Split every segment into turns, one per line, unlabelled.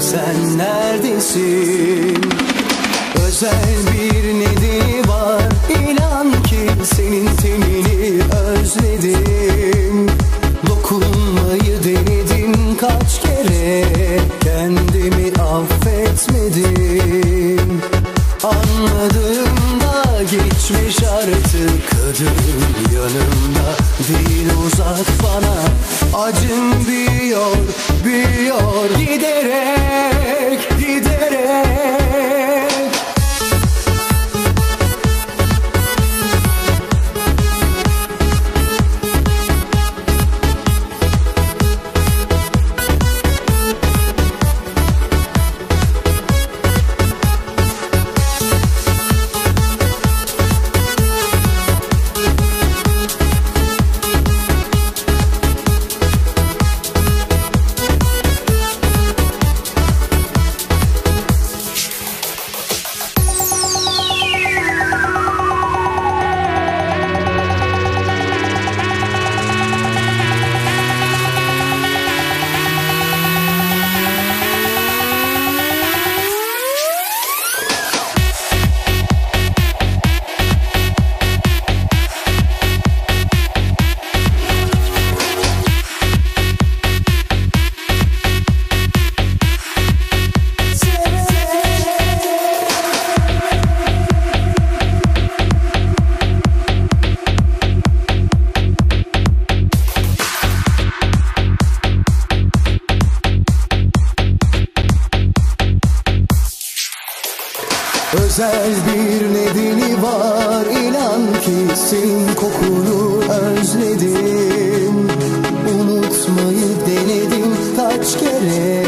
sen neredesin? Özel bir nedeni var. İnan ki senin tenini özledim. Dokunmayı denedim kaç kere. Kendimi affetmedim. Anladığımda geçmiş artık Kadın yanımda. Değil uzak bana Acım büyüyor, büyüyor. Giderek, giderek Özel bir nedeni var inan ki senin kokunu özledim. Unutmayı denedim kaç kere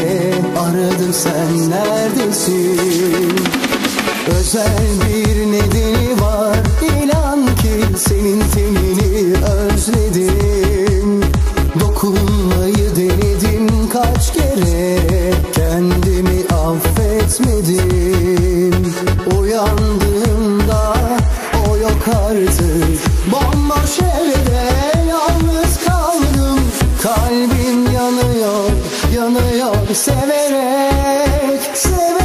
Aradım sen neredesin? Özel bir nedeni Severek, severek